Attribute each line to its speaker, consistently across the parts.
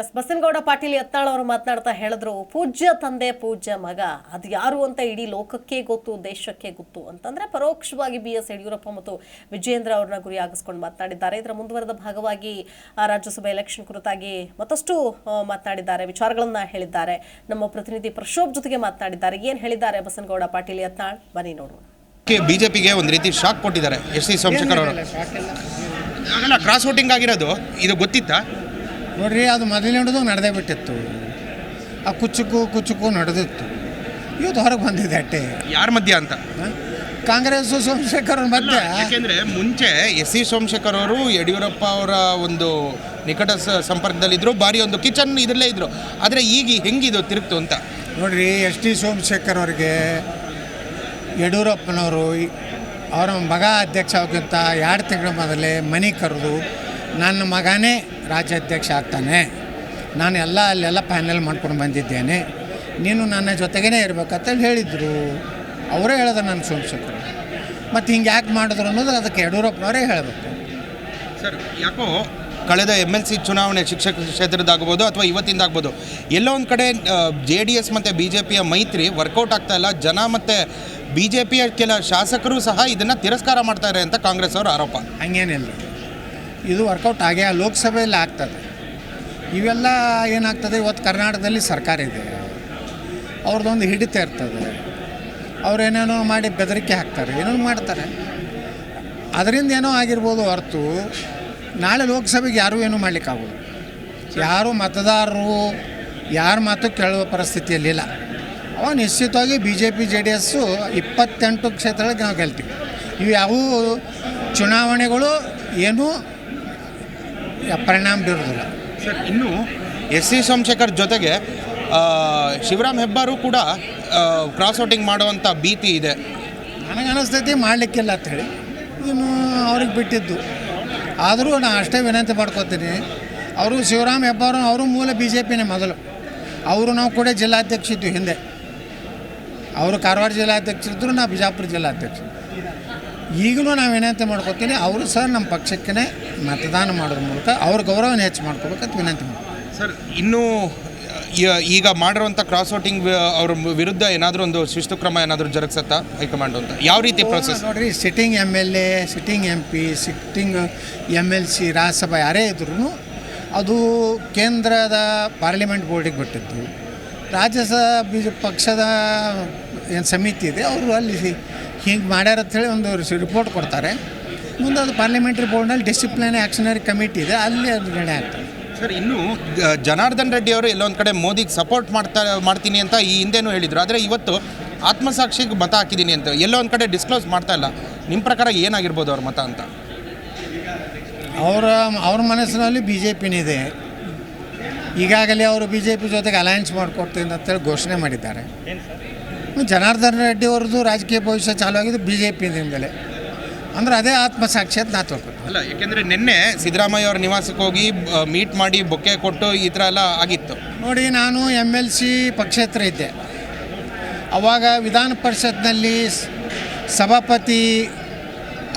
Speaker 1: S Basanagouda Patil Yatnal ಅವರು ಮಾತನಾಡ್ತಾ ಹೇಳಿದ್ರು ಪೂಜ್ಯ ತಂದೆ ಪೂಜ್ಯ ಮಗ ಅದು ಯಾರು ಅಂತ ಇಡೀ ಲೋಕಕ್ಕೆ ಗೊತ್ತು ದೇಶಕ್ಕೆ ಗೊತ್ತು ಅಂತಂದ್ರೆ ಪರೋಕ್ಷವಾಗಿ ಬಿ ಎಸ್ ಯಡಿಯೂರಪ್ಪ ಮತ್ತು ವಿಜಯೇಂದ್ರ ಗುರಿ ಗುರಿಯಾಗಿಸ್ಕೊಂಡು ಮಾತನಾಡಿದ್ದಾರೆ. ಇದರ ಮುಂದುವರೆದ ಭಾಗವಾಗಿ ಆ, ರಾಜ್ಯಸಭೆ ಎಲೆಕ್ಷನ್ ಕುರಿತಾಗಿ ಮತ್ತಷ್ಟು ಮಾತನಾಡಿದ್ದಾರೆ ವಿಚಾರಗಳನ್ನ ಹೇಳಿದ್ದಾರೆ. ನಮ್ಮ ಪ್ರತಿನಿಧಿ ಪ್ರಶೋಭ್ ಜೊತೆಗೆ ಮಾತನಾಡಿದ್ದಾರೆ. ಏನ್ ಹೇಳಿದ್ದಾರೆ ಬಸನಗೌಡ ಪಾಟೀಲ್ ಯತ್ನಾಳ್? ಬನ್ನಿ ನೋಡೋಣ
Speaker 2: ಬಿಜೆಪಿಗೆ ಒಂದು ರೀತಿ ಶಾಕ್ ಕೊಟ್ಟಿದ್ದಾರೆ. ಎಸ್ ಸಿ ಸೋಮಶೇಖರ್ ಅವರು. ಕ್ರಾಸ್ ವೋಟಿಂಗ್ ಆಗಿರೋದು ಇದು ಗೊತ್ತಿತ್ತಾ?
Speaker 3: ನೋಡ್ರಿ ಅದು ಮೊದಲಿನದು ನಡೆದೇ ಬಿಟ್ಟಿತ್ತು. ಆ ಕುಚ್ಚುಕು ಕುಚ್ಚುಕು ನಡೆದಿತ್ತು. ಇವತ್ತು ಹೊರಗೆ ಬಂದಿದೆ ಅಟ್ಟೆ.
Speaker 2: ಯಾರ ಮಧ್ಯ ಅಂತ?
Speaker 3: ಕಾಂಗ್ರೆಸ್ ಸೋಮಶೇಖರ್ ಅವ್ರ ಮಧ್ಯ
Speaker 2: ಯಾಕೆಂದ್ರೆ ಮುಂಚೆ ಎಸ್ ಸಿ ಸೋಮಶೇಖರ್ ಅವರು ಯಡಿಯೂರಪ್ಪ ಅವರ ಒಂದು ನಿಕಟ ಸ- ಸಂಪರ್ಕದಲ್ಲಿದ್ದರು ಬಾರಿ ಒಂದು ಕಿಚನ್ ಇದರಲ್ಲೇ ಇದ್ದರು ಆದರೆ ಈಗ ಹೆಂಗಿದು ತಿರುಗ್ತು ಅಂತ?
Speaker 3: ನೋಡ್ರಿ ಎಸ್ ಟಿ ಸೋಮಶೇಖರ್ ಅವ್ರಿಗೆ ಯಡಿಯೂರಪ್ಪನವರು ಅವರ ಮಗ ಅಧ್ಯಕ್ಷ ಆಗೋಕ್ಕಿಂತ ಎರಡು ತಿಂಗಳ ಮೊದಲೇ ಮನೆ ಕರೆದು ನನ್ನ ಮಗನೇ ರಾಜ್ಯಾಧ್ಯಕ್ಷ ಆಗ್ತಾನೆ. ನಾನು ಎಲ್ಲ ಅಲ್ಲೆಲ್ಲ ಪ್ಯಾನಲ್ ಮಾಡ್ಕೊಂಡು ಬಂದಿದ್ದೇನೆ. ನೀನು ನನ್ನ ಜೊತೆಗೇ ಇರಬೇಕಂತೇಳಿ ಹೇಳಿದರು. ಅವರೇ ಹೇಳಿದ್ರು ನನ್ನ ಸೋಮಶೇಖರ್ ಮತ್ತು ಹಿಂಗೆ ಯಾಕೆ ಮಾಡಿದ್ರು ಅನ್ನೋದು ಅದಕ್ಕೆ ಯಡಿಯೂರಪ್ಪನವರೇ ಹೇಳಬೇಕು.
Speaker 2: ಸರ್ ಯಾಕೋ ಕಳೆದ ಎಂ ಎಲ್ ಸಿ ಚುನಾವಣೆ ಶಿಕ್ಷಕ ಕ್ಷೇತ್ರದಾಗ್ಬೋದು ಅಥವಾ ಇವತ್ತಿಂದಾಗ್ಬೋದು ಎಲ್ಲೋ ಒಂದು ಕಡೆ ಜೆ ಡಿ ಎಸ್ ಮತ್ತು ಬಿ ಜೆ ಪಿಯ ಮೈತ್ರಿ ವರ್ಕೌಟ್ ಆಗ್ತಾ ಇಲ್ಲ. ಜನ ಮತ್ತು ಬಿ ಜೆ ಪಿಯ ಕೆಲ ಶಾಸಕರು ಸಹ ಇದನ್ನು ತಿರಸ್ಕಾರ ಮಾಡ್ತಾರೆ ಅಂತ ಕಾಂಗ್ರೆಸ್ ಅವರು ಆರೋಪ.
Speaker 3: ಹಂಗೇನಿಲ್ಲ. ಇದು ವರ್ಕೌಟ್ ಆಗೇ ಲೋಕಸಭೆಯಲ್ಲಿ ಆಗ್ತದೆ. ಇವೆಲ್ಲ ಏನಾಗ್ತದೆ? ಇವತ್ತು ಕರ್ನಾಟಕದಲ್ಲಿ ಸರ್ಕಾರ ಇದೆ. ಅವ್ರದ್ದೊಂದು ಹಿಡಿತ ಇರ್ತದೆ. ಅವ್ರು ಏನೇನೋ ಮಾಡಿ ಬೆದರಿಕೆ ಹಾಕ್ತಾರೆ. ಏನೋ ಮಾಡ್ತಾರೆ. ಅದರಿಂದ ಏನೋ ಆಗಿರ್ಬೋದು ಹೊರತು ನಾಳೆ ಲೋಕಸಭೆಗೆ ಯಾರೂ ಏನೂ ಮಾಡಲಿಕ್ಕಾಗೋದು ಯಾರು ಮತದಾರರು, ಯಾರ ಮಾತು ಕೇಳುವ ಪರಿಸ್ಥಿತಿಯಲ್ಲಿಲ್ಲ ಅವ ನಿಶ್ಚಿತವಾಗಿ B J P J D S ಇಪ್ಪತ್ತೆಂಟು ಕ್ಷೇತ್ರಗಳಿಗೆ ನಾವು ಗೆಲ್ತೀವಿ. ಇವು ಯಾವುವು ಚುನಾವಣೆಗಳು ಏನೂ ಪರಿಣಾಮ ಬೀರೋದಿಲ್ಲ
Speaker 2: ಸರ್ ಇನ್ನು ಎಸ್ ಸಿ ಸೋಮಶೇಖರ್ ಜೊತೆಗೆ ಶಿವರಾಮ್ ಹೆಬ್ಬಾರು ಕೂಡ ಕ್ರಾಸ್ ಔಟಿಂಗ್ ಮಾಡುವಂಥ ಭೀತಿ ಇದೆ.
Speaker 3: ನನಗೆ ಅನಿಸ್ತೈತಿ ಮಾಡಲಿಕ್ಕಿಲ್ಲ ಅಂಥೇಳಿ ಇನ್ನು ಅವ್ರಿಗೆ ಬಿಟ್ಟಿದ್ದು. ಆದರೂ ನಾನು ಅಷ್ಟೇ ವಿನಂತಿ ಮಾಡ್ಕೋತೀನಿ. ಅವರು ಶಿವರಾಮ್ ಹೆಬ್ಬಾರು ಅವರು ಮೂಲ ಬಿ ಜೆ ಪಿನೇ ಮೊದಲು. ಅವರು ನಾವು ಕೂಡ ಜಿಲ್ಲಾಧ್ಯಕ್ಷ ಇದ್ವಿ ಹಿಂದೆ. ಅವರು ಕಾರವಾರ ಜಿಲ್ಲಾಧ್ಯಕ್ಷರಿದ್ದರು ನಾ ಬಿಜಾಪುರ ಜಿಲ್ಲಾಧ್ಯಕ್ಷ. ಈಗಲೂ ನಾವು ವಿನಂತಿ ಮಾಡ್ಕೋತೀನಿ ಅವರು ಸಹ ನಮ್ಮ ಪಕ್ಷಕ್ಕೇ ಮತದಾನ ಮಾಡೋದ್ರ ಮೂಲಕ ಅವ್ರ ಗೌರವನ ಹೆಚ್ಚು ಮಾಡ್ಕೋಬೇಕಂತ ವಿನಂತಿ ಮಾಡ್ತೀನಿ
Speaker 2: ಸರ್ ಇನ್ನೂ ಈಗ ಮಾಡಿರುವಂಥ ಕ್ರಾಸ್ ವೋಟಿಂಗ್ ಅವ್ರ ವಿರುದ್ಧ ಏನಾದರೂ ಒಂದು ಶಿಸ್ತು ಕ್ರಮ ಏನಾದರೂ ಜರುಗಿಸತ್ತಾ ಹೈಕಮಾಂಡ್ ಅಂತ? ಯಾವ ರೀತಿ ಪ್ರೊಸೆಸ್
Speaker 3: ನೋಡಿರಿ sitting M L A sitting M P sitting M L C Rajya Sabha ಯಾರೇ ಇದ್ರೂ ಅದು ಕೇಂದ್ರದ ಪಾರ್ಲಿಮೆಂಟ್ ಬೋರ್ಡಿಗೆ ಬಿಟ್ಟಿದ್ದು. ರಾಜ್ಯಸಭಾ ಬಿ ಪಕ್ಷದ ಏನು ಸಮಿತಿ ಇದೆ ಅವರು ಅಲ್ಲಿ ಹಿಂಗೆ ಮಾಡ್ಯಾರ ಹೇಳಿ ಒಂದು ರಿಪೋರ್ಟ್ ಕೊಡ್ತಾರೆ. ಮುಂದೆ ಅದು ಪಾರ್ಲಿಮೆಂಟ್ರಿ ಬೋರ್ಡ್ನಲ್ಲಿ ಡಿಸಿಪ್ಲಿನರಿ ಆ್ಯಕ್ಷನರಿ ಕಮಿಟಿ ಇದೆ ಅಲ್ಲಿ ಅದು ನಿರ್ಣಯ ಆಗ್ತದೆ.
Speaker 2: ಸರ್ ಇನ್ನು ಜನಾರ್ದನ್ ರೆಡ್ಡಿ ಅವರು ಎಲ್ಲೊಂದು ಕಡೆ ಮೋದಿಗೆ ಸಪೋರ್ಟ್ ಮಾಡ್ತಾ ಮಾಡ್ತೀನಿ ಅಂತ ಈ ಹಿಂದೆನೂ ಹೇಳಿದರು. ಆದರೆ ಇವತ್ತು ಆತ್ಮಸಾಕ್ಷಿಗೆ ಮತ ಹಾಕಿದ್ದೀನಿ ಅಂತ ಎಲ್ಲೋ ಒಂದು ಕಡೆ ಡಿಸ್ಕ್ಲೋಸ್ ಮಾಡ್ತಾ ಇಲ್ಲ. ನಿಮ್ಮ ಪ್ರಕಾರ ಏನಾಗಿರ್ಬೋದು ಅವ್ರ ಮತ ಅಂತ?
Speaker 3: ಅವರ ಅವ್ರ ಮನಸ್ಸಿನಲ್ಲಿ ಬಿ ಜೆ ಪಿನಿದೆ ಈಗಾಗಲೇ ಅವರು ಬಿ ಜೆ ಪಿ ಜೊತೆಗೆ ಅಲಯನ್ಸ್ ಮಾಡಿಕೊಡ್ತೀನಿ ಅಂತೇಳಿ ಘೋಷಣೆ ಮಾಡಿದ್ದಾರೆ. ಜನಾರ್ದನ್ ರೆಡ್ಡಿ ಅವ್ರದ್ದು ರಾಜಕೀಯ ಭವಿಷ್ಯ ಚಾಲು ಆಗಿದ್ದು ಬಿ ಜೆ ಪಿಯಿಂದಲೇ ಅಂದ್ರೆ ಅದೇ ಆತ್ಮಸಾಕ್ಷಿ ಅಂತ ನಾ ತಿಳ್ಕೊತೀನಿ
Speaker 2: ಅಲ್ಲ ಯಾಕೆಂದರೆ ನಿನ್ನೆ ಸಿದ್ದರಾಮಯ್ಯ ಅವ್ರ ನಿವಾಸಕ್ಕೆ ಹೋಗಿ ಮೀಟ್ ಮಾಡಿ ಬೊಕ್ಕೆ ಕೊಟ್ಟು ಈ ಥರ ಎಲ್ಲ ಆಗಿತ್ತು.
Speaker 3: ನೋಡಿ ನಾನು ಎಂ ಎಲ್ ಸಿ ಪಕ್ಷೇತರ ಇದ್ದೆ. ಅವಾಗ ವಿಧಾನ ಪರಿಷತ್ನಲ್ಲಿ ಸಭಾಪತಿ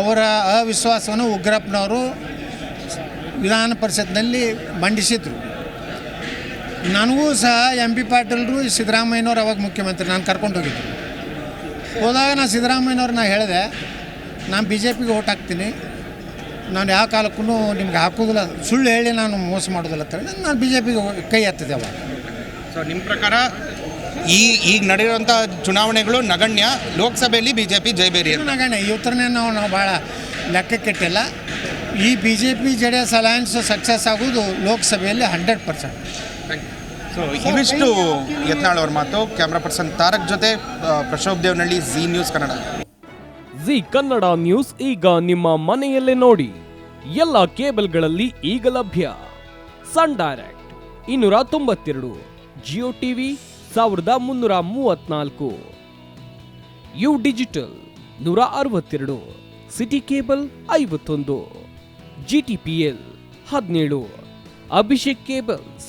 Speaker 3: ಅವರ ಅವಿಶ್ವಾಸವನ್ನು ಉಗ್ರಪ್ಪನವರು ವಿಧಾನ ಪರಿಷತ್ನಲ್ಲಿ ಮಂಡಿಸಿದರು. ನನಗೂ ಸಹ ಎಂ ಪಿ ಪಾಟೀಲ್ರು ಸಿದ್ದರಾಮಯ್ಯನವ್ರು ಅವಾಗ ಮುಖ್ಯಮಂತ್ರಿ. ನಾನು ಕರ್ಕೊಂಡು ಹೋಗಿದ್ದೆ. ಹೋದಾಗ ನಾನು ಸಿದ್ದರಾಮಯ್ಯನವ್ರು ನಾ ಹೇಳಿದೆ ನಾನು ಬಿ ಜೆ ಪಿಗೆ ಓಟ್ ಹಾಕ್ತೀನಿ. ನಾನು ಯಾವ ಕಾಲಕ್ಕೂ ನಿಮ್ಗೆ ಹಾಕೋದಿಲ್ಲ ಸುಳ್ಳು ಹೇಳಿ ನಾನು ಮೋಸ ಮಾಡೋದಿಲ್ಲ ಅಂತ ಹೇಳಿ ನಾನು ಬಿ ಜೆ ಪಿಗೆ ಕೈ ಹತ್ತಿದೆ ಅವಾಗ.
Speaker 2: ಸೊ ನಿಮ್ಮ ಪ್ರಕಾರ ಈ ಈಗ ನಡೆಯುವಂಥ ಚುನಾವಣೆಗಳು ನಗಣ್ಯ ಲೋಕಸಭೆಯಲ್ಲಿ ಬಿ ಜೆ ಪಿ ಜಯಬೇರಿ
Speaker 3: ನಗಣ್ಯ. ಈ ಉತ್ತರನೇ ನಾವು ನಾವು ಭಾಳ ಲೆಕ್ಕಕ್ಕಿಟ್ಟಿಲ್ಲ ಈ B J P J D S alliance success ಆಗೋದು ಲೋಕಸಭೆಯಲ್ಲಿ ಹಂಡ್ರೆಡ್ ಪರ್ಸೆಂಟ್
Speaker 2: ಸೊ ಇವಿಷ್ಟು ಯತ್ನಾಳ್ ಅವ್ರ ಮಾತು ಕ್ಯಾಮ್ರಾ ಪರ್ಸನ್ ತಾರಕ್ ಜೊತೆ Prashobh Devanahalli Zee news Kannada
Speaker 4: Zee Kannada news ಈಗ ನಿಮ್ಮ ಮನೆಯಲ್ಲೇ ನೋಡಿ. ಎಲ್ಲ ಕೇಬಲ್ಗಳಲ್ಲಿ ಈಗ ಲಭ್ಯ. ಸನ್ ಡೈರೆಕ್ಟ್ ಇನ್ನೂರ ತೊಂಬತ್ತೆರಡು. ಜಿಯೋ ಟಿವಿ ಸಾವಿರದ ಮುನ್ನೂರ ಮೂವತ್ನಾಲ್ಕು ಯು ಡಿಜಿಟಲ್ ನೂರ ಅರವತ್ತೆರಡು. ಸಿಟಿ ಕೇಬಲ್ ಐವತ್ತೊಂದು. ಜಿ ಟಿ ಪಿ ಎಲ್ ಹದಿನೇಳು. ಅಭಿಷೇಕ್ ಕೇಬಲ್ಸ್